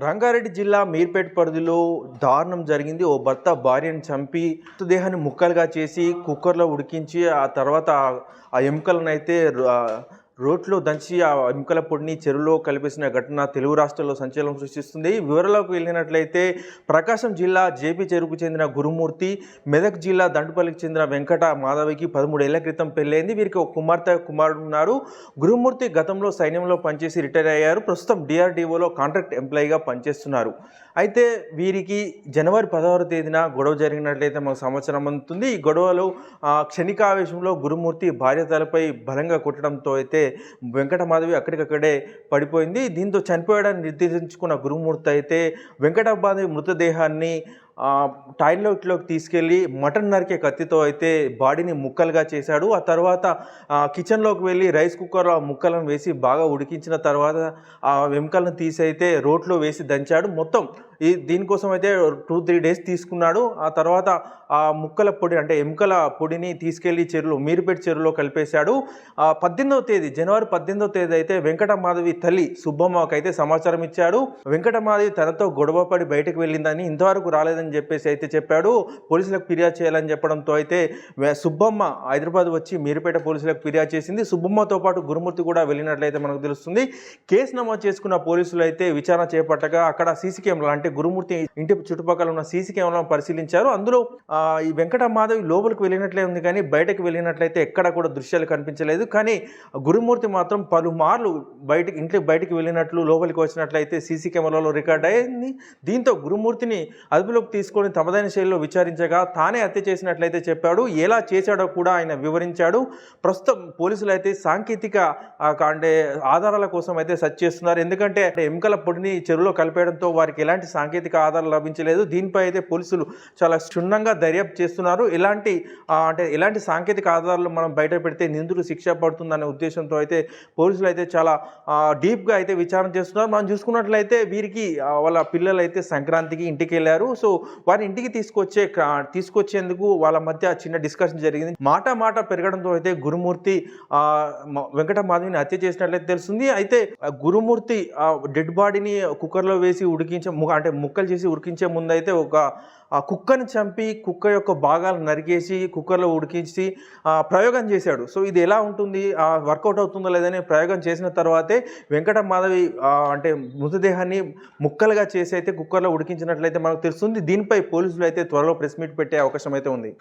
రంగారెడ్డి జిల్లా మీర్పేట పరిధిలో దారుణం జరిగింది. ఓ భర్త భార్యను చంపి మృతదేహాన్ని ముక్కలుగా చేసి కుక్కర్లో ఉడికించి ఆ తర్వాత ఆ- ఆ ఎముకలను అయితే రోడ్లో దంచి ఆ ఎముకల పొడిని చెరువులో కలిపేసిన ఘటన తెలుగు రాష్ట్రాల్లో సంచలనం సృష్టిస్తుంది. వివరాలకు వెళ్ళినట్లయితే ప్రకాశం జిల్లా జేపీ చెరువుకు చెందిన గురుమూర్తి మెదక్ జిల్లా దండుపల్లికి చెందిన వెంకట మాధవికి పదమూడేళ్ళ క్రితం పెళ్ళైంది. వీరికి ఒక కుమార్తె కుమారుడు ఉన్నారు. గురుమూర్తి గతంలో సైన్యంలో పనిచేసి రిటైర్ అయ్యారు. ప్రస్తుతం డిఆర్డీఓలో కాంట్రాక్ట్ ఎంప్లాయీగా పనిచేస్తున్నారు. అయితే వీరికి జనవరి పదహారు తేదీన గొడవ జరిగినట్లయితే మాకు సమాచారం అందుతుంది. ఈ గొడవలో క్షణికావేశంలో గురుమూర్తి భార్య తలపై బలంగా కొట్టడంతో అయితే వెంకటమాధవి అక్కడికక్కడే పడిపోయింది. దీంతో చనిపోయాడని నిర్దేశించుకున్న గురుమూర్తి అయితే వెంకటమాధవి మృతదేహాన్ని టాయిలెట్లోకి తీసుకెళ్ళి మటన్ నరికే కత్తితో అయితే బాడీని ముక్కలుగా చేశాడు. ఆ తర్వాత కిచెన్లోకి వెళ్ళి రైస్ కుక్కర్లో ముక్కలను వేసి బాగా ఉడికించిన తర్వాత ఆ వెంకలను తీసి అయితే రోట్లో వేసి దంచాడు. మొత్తం ఈ దీనికోసం అయితే టూ త్రీ డేస్ తీసుకున్నాడు. ఆ తర్వాత ఆ ముక్కల పొడి అంటే ఎముకల పొడిని తీసుకెళ్ళి చెరువులో మీరుపేట చెరువులో కలిపేశాడు. ఆ పద్దెనిమిదవ తేదీ జనవరి పద్దెనిమిదవ తేదీ అయితే వెంకటమాధవి తల్లి సుబ్బమ్మకి అయితే సమాచారం ఇచ్చాడు. వెంకటమాధవి తనతో గొడవపడి బయటకు వెళ్ళిందని ఇంతవరకు రాలేదని చెప్పేసి అయితే చెప్పాడు. పోలీసులకు ఫిర్యాదు చేయాలని చెప్పడంతో అయితే సుబ్బమ్మ హైదరాబాద్ వచ్చి మీరుపేట పోలీసులకు ఫిర్యాదు చేసింది. సుబ్బమ్మతో పాటు గురుమూర్తి కూడా వెళ్ళినట్లయితే మనకు తెలుస్తుంది. కేసు నమోదు చేసుకున్న పోలీసులు అయితే విచారణ చేపట్టగా అక్కడ సీసీ కెమెరా అంటే గురుమూర్తి ఇంటి చుట్టుపక్కల ఉన్న సీసీ కెమెరాలను పరిశీలించారు. అందులో ఈ వెంకట మాధవి లోపలికి వెళ్ళినట్లే ఉంది కానీ బయటకు వెళ్ళినట్లయితే ఎక్కడ కూడా దృశ్యాలు కనిపించలేదు. కానీ గురుమూర్తి మాత్రం పలుమార్లు బయటకి ఇంటికి బయటకు వెళ్ళినట్లు లోపలికి వచ్చినట్లయితే సీసీ కెమెరాలో రికార్డ్ అయింది. దీంతో గురుమూర్తిని అదుపులోకి తీసుకొని తమదైన శైలిలో విచారించగా తానే హత్య చేసినట్లయితే చెప్పాడు. ఎలా చేశాడో కూడా ఆయన వివరించాడు. ప్రస్తుతం పోలీసులు అయితే సాంకేతిక అంటే ఆధారాల కోసం అయితే సెర్చ్ చేస్తున్నారు. ఎందుకంటే ఎముకల పొడిని చెరువులో కలిపేయడంతో వారికి ఎలాంటి సాంకేతిక ఆధారాలు లభించలేదు. దీనిపై అయితే పోలీసులు చాలా క్షుణ్ణంగా దర్యాప్తు చేస్తున్నారు. ఎలాంటి అంటే ఎలాంటి సాంకేతిక ఆధారాలు మనం బయట పెడితే నిందుడు శిక్ష పడుతుందనే ఉద్దేశంతో అయితే పోలీసులు అయితే చాలా డీప్గా అయితే విచారణ చేస్తున్నారు. మనం చూసుకున్నట్లయితే వీరికి వాళ్ళ పిల్లలు అయితే సంక్రాంతికి ఇంటికి వెళ్ళారు సో వారి ఇంటికి తీసుకొచ్చే తీసుకొచ్చేందుకు వాళ్ళ మధ్య చిన్న డిస్కషన్ జరిగింది. మాట మాట పెరగడంతో అయితే గురుమూర్తి వెంకట మాధవిని హత్య చేసినట్లయితే తెలుస్తుంది. అయితే గురుమూర్తి ఆ డెడ్ బాడీని కుక్కర్లో వేసి ఉడికించే అంటే ముక్కలు చేసి ఉడికించే ముందు అయితే ఒక ఆ కుక్కని చంపి కుక్క యొక్క భాగాలు నరికేసి కుక్కర్లో ఉడికించి ప్రయోగం చేశాడు. సో ఇది ఎలా ఉంటుంది? వర్కౌట్ అవుతుందో లేదని ప్రయోగం చేసిన తర్వాతే వెంకట మాధవి అంటే మృతదేహాన్ని ముక్కలుగా చేసి అయితే కుక్కర్లో ఉడికించినట్లయితే మనకు తెలుస్తుంది. దీనిపై పోలీసులు అయితే త్వరలో ప్రెస్ మీట్ పెట్టే అవకాశం అయితే ఉంది.